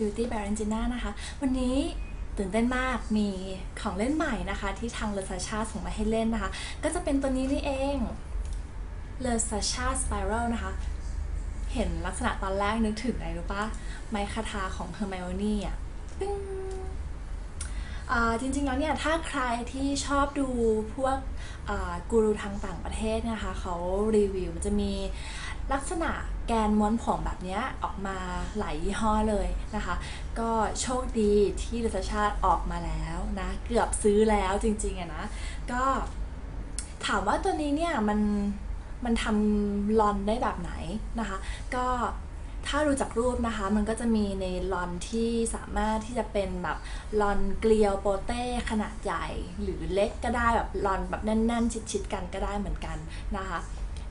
Beauty by Angina นะคะ วันนี้ตื่นเต้นมากมีของเล่นใหม่นะคะ ที่ทางเลซาชาส่งมาให้เล่นนะคะ ก็จะเป็นตัวนี้นี่เองเลซาชาสไปรัลนะคะ เห็นลักษณะตอนแรกนึกถึงอะไรรู้ปะไมคาทาของ Hermione อะ ปึ้งอ่า จริงๆแล้วเนี่ยถ้าใครที่ชอบดูพวกกูรูทางต่างประเทศนะคะเขารีวิวจะมีลักษณะแกนม้วนผมแบบเนี้ยออกมาหลายยี่ห้อเลยนะคะ ก็โชคดีที่รัชชาติออกมาแล้วนะ เกือบซื้อแล้วจริงๆอะนะ ก็ถามว่าตัวนี้เนี่ยมันมันทำลอนได้แบบไหนนะคะ ก็ ถ้าดูจากรูปนะคะมันก็จะมีในลอนที่สามารถที่จะเป็นแบบลอนเกลียวโปเต้ขนาดใหญ่ หรือเล็กก็ได้แบบลอนแบบแน่นๆ ชิดๆกันก็ได้เหมือนกันนะคะ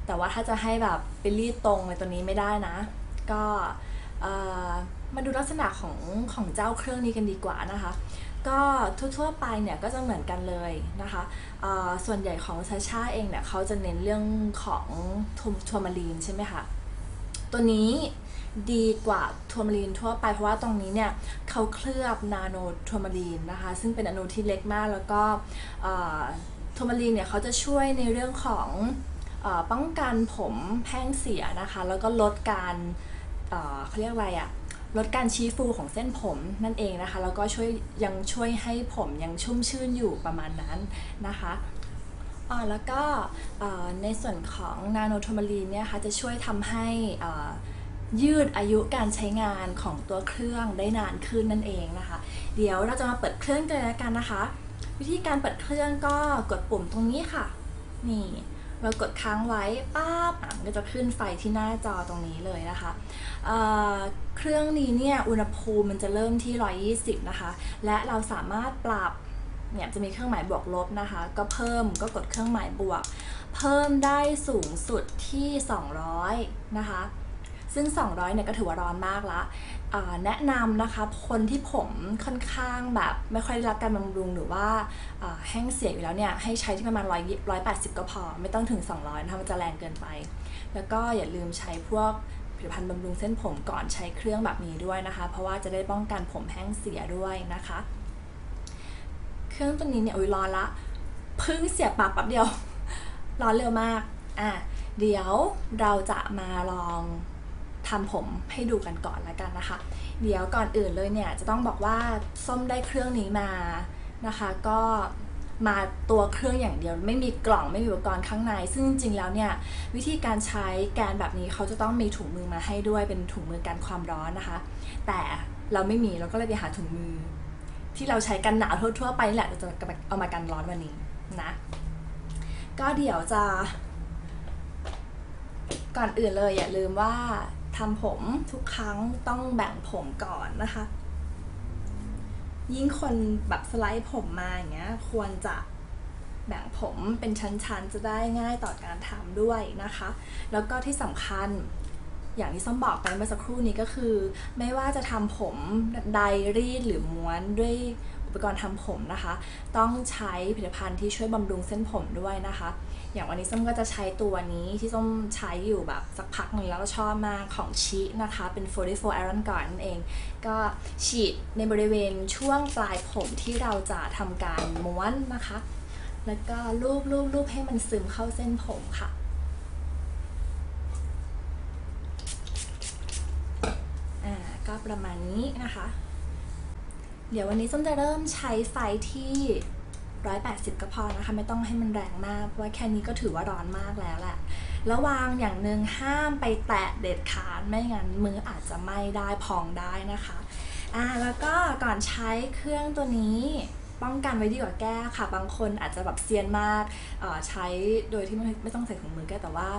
แต่ว่าถ้าจะให้แบบไปรีดตรงในตัวนี้ไม่ได้นะ ก็มาดูลักษณะของของเจ้าเครื่องนี้กันดีกว่านะคะ ก็ทั่วๆไปเนี่ยก็จะเหมือนกันเลยนะคะส่วนใหญ่ของซาชาเองเนี่ยเขาจะเน้นเรื่องของทัวร์มารีนใช่ไหมคะตัวนี้ ดีกว่าทัวร์มารีนทั่วไป เพราะว่าตรงนี้เนี่ยเขาเคลือบนาโนทัวร์มารีนนะคะ ซึ่งเป็นอนุที่เล็กมากแล้วก็ทัวร์มารีนเนี่ยเขาจะช่วยในเรื่องของอป้องกันผมแห้งเสียนะคะ แล้วก็ลดการเขาเรียกอะไรอะลดการชี้ฟูของเส้นผมนั่นเองนะคะ แล้วก็ช่วยยังช่วยให้ผมยังชุ่มชื่นอยู่ประมาณนั้นนะคะอ่าแล้วก็ในส่วนของนาโนโทมารีนเนี่ยค่ะจะช่วยทำให้อ่อ ยืดอายุการใช้งานของตัวเครื่องได้นานขึ้นนั่นเองนะคะ เดี๋ยวเราจะมาเปิดเครื่องกันเลยละกันนะคะ วิธีการเปิดเครื่องก็กดปุ่มตรงนี้ค่ะ นี่เรากดค้างไว้ป้าบมันก็จะขึ้นไฟที่หน้าจอตรงนี้เลยนะคะเเครื่องนี้เนี่ยอุณหภูมิมันจะเริ่มที่ 120 นะคะ และเราสามารถปรับเนี่ยจะมีเครื่องหมายบวกลบนะคะ ก็เพิ่มก็กดเครื่องหมายบวก เพิ่มได้สูงสุดที่ 200 นะคะ ซึ่ง 200เนี่ยก็ถือว่าร้อนมากละแนะนำนะคะคนที่ผมค่อนข้างแบบไม่ค่อยได้รับการบำรุงหรือว่าแห้งเสียอยู่แล้วเนี่ยให้ใช้ที่ประมาณ180 ก็พอ ไม่ต้องถึง 200นะคะมันจะแรงเกินไป แล้วก็อย่าลืมใช้พวกผลิตภัณฑ์บำรุงเส้นผมก่อนใช้เครื่องแบบนี้ด้วยนะคะ เพราะว่าจะได้ป้องกันผมแห้งเสียด้วยนะคะ เครื่องตัวนี้เนี่ยอุ้ยร้อนละพิ่งเสียบปากแป๊บเดียวร้อนเร็วมากอะเดี๋ยวเราจะมาลอง ทำผมให้ดูกันก่อนล้วกันนะคะ เดี๋ยวก่อนอื่นเลยเนี่ยจะต้องบอกว่าส้มได้เครื่องนี้มานะคะ ก็มาตัวเครื่องอย่างเดียวไม่มีกล่องไม่มีอุปกรณ์ข้างใน ซึ่งจริงๆแล้วเนี่ยวิธีการใช้แกนแบบนี้เขาจะต้องมีถุงมือมาให้ด้วยเป็นถุงมือกันความร้อนนะคะ แต่เราไม่มีเราก็เลยไปหาถุงมือ ที่เราใช้กันหนาวทั่วๆไปแหละเราจะเอามากันร้อนวันนี้นะก็เดี๋ยวจะก่อนอื่นเลยอย่าลืมว่า ทำผมทุกครั้งต้องแบ่งผมก่อนนะคะ ยิ่งคนแบบสไลด์ผมมาอย่างเงี้ยควรจะแบ่งผมเป็นชั้นๆ จะได้ง่ายต่อการทำด้วยนะคะ แล้วก็ที่สำคัญอย่างที่ส้มบอกไปเมื่อสักครู่นี้ก็คือ ไม่ว่าจะทำผมไดรีดหรือม้วนด้วยอุปกรณ์ทำผมนะคะ ต้องใช้ผลิตภัณฑ์ที่ช่วยบำรุงเส้นผมด้วยนะคะ อย่างวันนี้ส้มก็จะใช้ตัวนี้ที่ส้มใช้อยู่แบบสักพักหนึ่งแล้วก็ชอบมากของชินะคะ เป็น 44 Iron Guard นั่นเอง ก็ฉีดในบริเวณช่วงปลายผมที่เราจะทำการม้วนนะคะ แล้วก็ลูบลูบลูบให้มันซึมเข้าเส้นผมค่ะอ่าก็ประมาณนี้นะคะ เดี๋ยววันนี้ส้มจะเริ่มใช้ไฟที่ 180 ก็พอนะคะไม่ต้องให้มันแรงมากเพราะว่าแค่นี้ก็ถือว่าร้อนมากแล้วแหละระวังอย่างหนึ่งห้ามไปแตะเด็ดขาดไม่งั้นมืออาจจะไหม้ได้พองได้นะคะอ่าแล้วก็ก่อนใช้เครื่องตัวนี้ป้องกันไว้ดีกว่าแก้ค่ะ บางคนอาจจะแบบเซียนมากใช้โดยที่ไม่ไม่ต้องใส่ถุงมือแก้แต่ว่า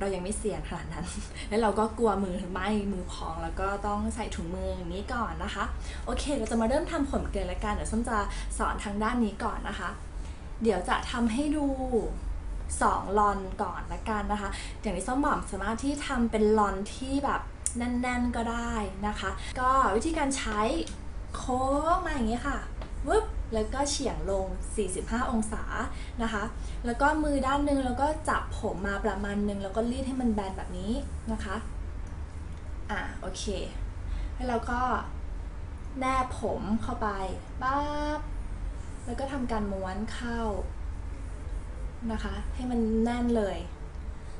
เรายังไม่เสี่ยงขนาดนั้น แล้วเราก็กลัวมือไหม้มือพอง แล้วก็ต้องใส่ถุงมืออย่างนี้ก่อนนะคะ โอเค เราจะมาเริ่มทำผมกันละกัน เดี๋ยวส้มจะสอนทางด้านนี้ก่อนนะคะ เดี๋ยวจะทำให้ดู2ลอนก่อนละกันนะคะ อย่างที่ส้มบอกสามารถที่ทำเป็นลอนที่แบบแน่น ๆก็ได้นะคะ ก็วิธีการใช้โค้งมาอย่างนี้ค่ะวึบ แล้วก็เฉียงลง 45 องศานะคะ แล้วก็มือด้านหนึงแล้วก็จับผมมาประมาณหนึง แล้วก็รีดให้มันแบนแบบนี้นะคะ อะโอเค แล้วก็แนบผมเข้าไปปั๊บแล้วก็ทำการม้วนเข้านะคะ ให้มันแน่นเลย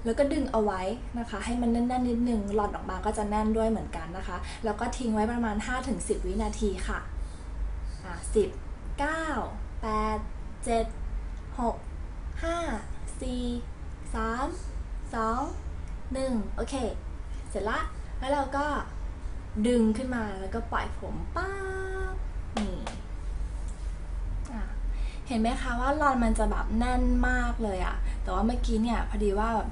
แล้วก็ดึงเอาไว้นะคะ ให้มันแน่นๆนิดนึงหลอดออกมาก็จะแน่นด้วยเหมือนกันนะคะ แล้วก็ทิ้งไว้ประมาณ 5-10 วินาทีค่ะ อะ10 9 8 7 6 5 4 3 2 1โอเค เสร็จละ แล้วเราก็ดึงขึ้นมาแล้วก็ปล่อยผมป๊าบนี่เห็นไหมคะว่าลอนมันจะแบบแน่นมากเลยอะแต่ว่าเมื่อกี้เนี่ยพอดีว่าแบบ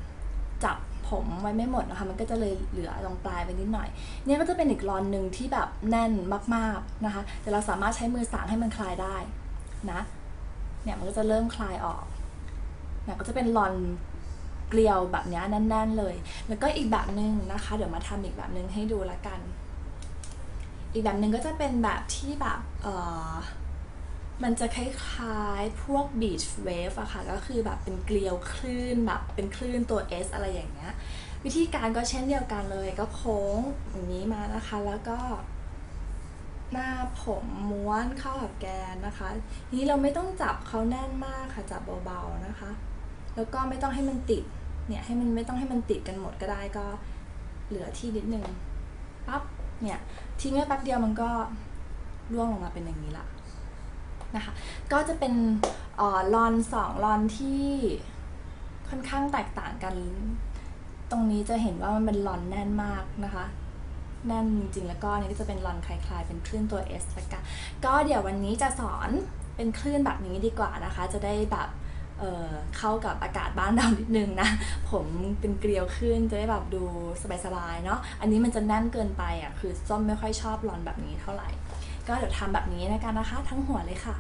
จับ ผมไว้ไม่หมดนะคะ มันก็จะเลยเหลือตรงปลายไปนิดหน่อย เนี่ยก็จะเป็นอีกลอนหนึ่งที่แบบแน่นมากๆนะคะ แต่เราสามารถใช้มือสางให้มันคลายได้นะ เนี่ยมันก็จะเริ่มคลายออกเนี่ยก็จะเป็นลอนเกลียวแบบนี้แน่นๆเลย แล้วก็อีกแบบหนึ่งนะคะ เดี๋ยวมาทำอีกแบบหนึ่งให้ดูละกัน อีกแบบหนึ่งก็จะเป็นแบบที่แบบเออ มันจะคล้ายๆ พวก beach wave อะค่ะ ก็คือแบบเป็นเกลียวคลื่นแบบเป็นคลื่นตัว S อะไรอย่างเงี้ย วิธีการก็เช่นเดียวกันเลยก็โค้งอย่างนี้มานะคะ แล้วก็ หน้าผมม้วนเข้ากับแกนนะคะ ทีนี้เราไม่ต้องจับเขาแน่นมากค่ะ จับเบาๆนะคะ แล้วก็ไม่ต้องให้มันติด เนี่ยให้มันไม่ต้องให้มันติดกันหมดก็ได้ก็เหลือที่นิดนึงปั๊บ เนี่ยทิ้งไว้แป๊บเดียวมันก็ร่วงลงมาเป็นอย่างนี้ละ นะคะ ก็จะเป็นออลอนสองลอนที่ค่อนข้างแตกต่างกัน ตรงนี้จะเห็นว่ามันเป็นลอนแน่นมากนะคะแน่นจริงๆแล้วก็นี่ก็จะเป็นลอนคลายๆ เป็นคลื่นตัว S ล้วกันก็เดี๋ยววันนี้จะสอนเป็นคลื่นแบบนี้ดีกว่านะคะ จะได้แบบเเข้ากับอากาศบ้านเรานิดนึงนะ ผมเป็นเกลียวขึ้นจะได้แบบดูสบายๆเนาะ อันนี้มันจะแน่นเกินไปอะ คือส้มไม่ค่อยชอบลอนแบบนี้เท่าไหร่ ก็เดี๋ยวทำแบบนี้นะกันนะคะ ทั้งหัวเลยค่ะ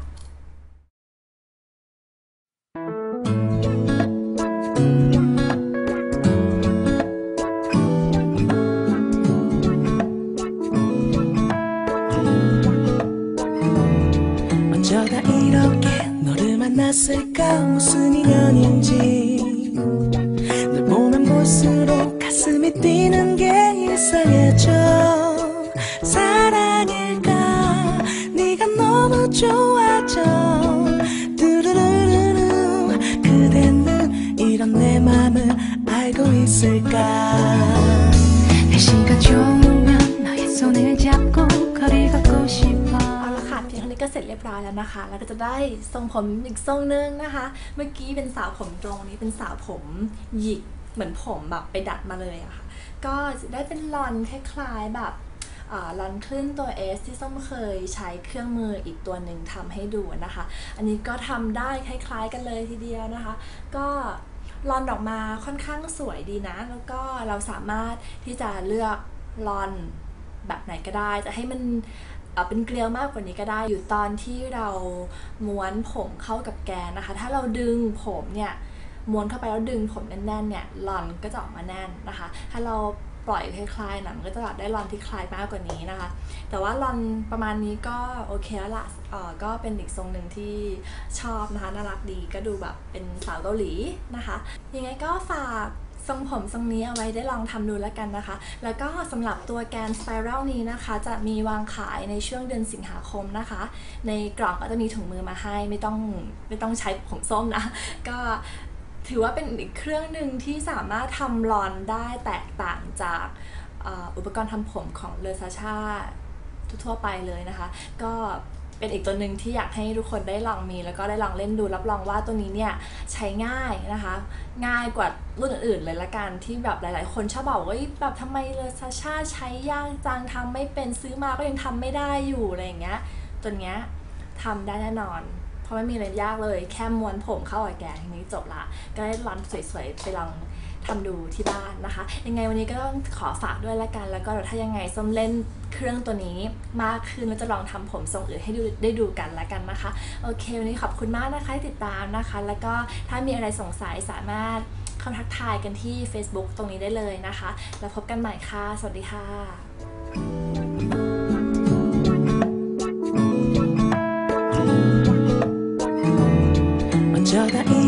어쩌다 이렇게 너를 만났을까 무슨 인연인지 널 보면 볼수록 가슴이 뛰는 게 이상해져 좋아져 뚜루루루루 그대는 이런 내 맘을 알고 있을까 날씨가 좋으면 너의 손을 잡고 거리 걷고 싶어 เอาละค่ะเพียงเท่านี้ก็เสร็จเรียบร้อยแล้วนะคะ แล้วก็จะได้ทรงผมอีกทรงนึงนะคะ เมื่อกี้เป็นสาวผมตรงนี้เป็นสาวผมหยิกเหมือนผมแบบไปดัดมาเลยอะค่ะ ก็จะได้เป็นลอนคล้ายๆแบบ อ่าลอนคลื่นตัว S ที่ส้มเคยใช้เครื่องมืออีกตัวหนึ่งทำให้ดูนะคะ อันนี้ก็ทำได้คล้ายๆกันเลยทีเดียวนะคะ ก็ลอนออกมาค่อนข้างสวยดีนะ แล้วก็เราสามารถที่จะเลือกลอนแบบไหนก็ได้ จะให้มันเป็นเกลียวมากกว่านี้ก็ได้ อยู่ตอนที่เราม้วนผมเข้ากับแกนนะคะ ถ้าเราดึงผมเนี่ยม้วนเข้าไปแล้วดึงผมแน่นๆเนี่ยลอนก็จะออกมาแน่นนะคะ ถ้าเรา ปล่อยคลายๆนะมันก็จะได้ลอนที่คลายมากกว่านี้นะคะ แต่ว่าลอนประมาณนี้ก็โอเคแล้วละเอ่อก็เป็นอีกทรงหนึ่งที่ชอบนะคะน่ารักดีก็ดูแบบเป็นสาวเกาหลีนะคะ ยังไงก็ฝากทรงผมทรงนี้เอาไว้ได้ลองทำดูแล้วกันนะคะ แล้วก็สำหรับตัวแกนสไปรัลนี้นะคะ จะมีวางขายในช่วงเดือนสิงหาคมนะคะ ในกล่องก็จะมีถุงมือมาให้ ไม่ต้องไม่ต้องใช้ผมส้มนะ ก็ ถือว่าเป็นอีกเครื่องหนึ่งที่สามารถทำลอนได้แตกต่างจากอุปกรณ์ทำผมของเลอซาชาทั่วไปเลยนะคะ ก็เป็นอีกตัวหนึ่งที่อยากให้ทุกคนได้ลองมี แล้วก็ได้ลองเล่นดูรับรองว่าตัวนี้เนี่ยใช้ง่ายนะคะ ง่ายกว่ารุ่นอื่นๆเลยละกันที่แบบหลายๆ คนชอบบอกว่าแบบทำไมเลอซาชาใช้ยากจังทำไม่เป็นซื้อมาก็ยังทำไม่ได้อยู่อะไรอย่างเงี้ยตัวเนี้ยทำได้แน่นอน เพราะไม่มีอะไรยากเลยแค่ม้วนผมเข้ากับแกทีนี้จบละ ก็ได้ร้อนสวยๆ ไปลองทำดูที่บ้านนะคะ ยังไงวันนี้ก็ต้องขอฝากด้วยละกัน แล้วก็ถ้ายังไงส้มเล่นเครื่องตัวนี้มากขึ้นแล้วจะลองทำผมทรงอื่นให้ดูได้ดูกันละกันนะคะ โอเค วันนี้ขอบคุณมากนะคะที่ติดตามนะคะ แล้วก็ถ้ามีอะไรสงสัยสามารถเข้าทักทายกันที่ Facebook ตรงนี้ได้เลยนะคะ แล้วพบกันใหม่ค่ะ สวัสดีค่ะ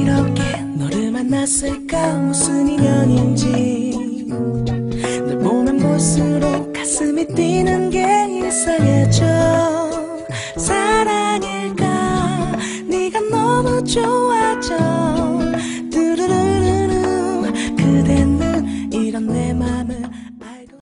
이렇게 너를 만났을까? 무슨 인연인지. 널 보면 볼수록 가슴이 뛰는 게 이상해져 사랑일까? 네가 너무 좋아.